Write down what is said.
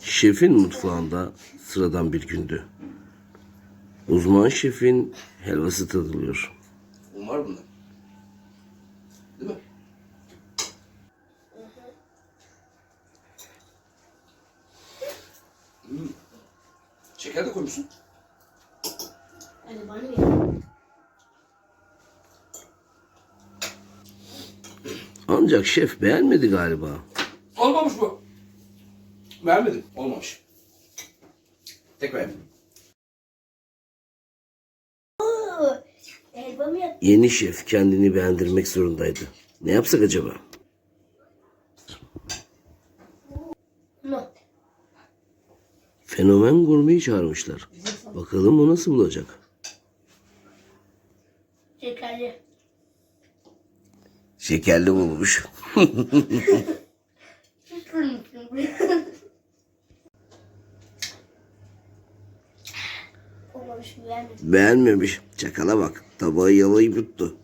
Şefin mutfağında sıradan bir gündü. Uzman şefin helvası tadılıyor. Un var bunda. Değil mi? Hmm. Şeker de koymuşsun. Hadi bana. Ancak şef beğenmedi galiba. Olmamış bu. Beğenmedim. Olmamış. Tekrar yap. Helvamı yap. Yeni şef kendini beğendirmek zorundaydı. Ne yapsak acaba? No. Fenomen gurmeyi çağırmışlar. Bakalım o nasıl bulacak? Şekerli. Şekerli bulmuş. Beğenmedim. Beğenmemiş. Çakala bak. Tabağı yalayıp yuttu.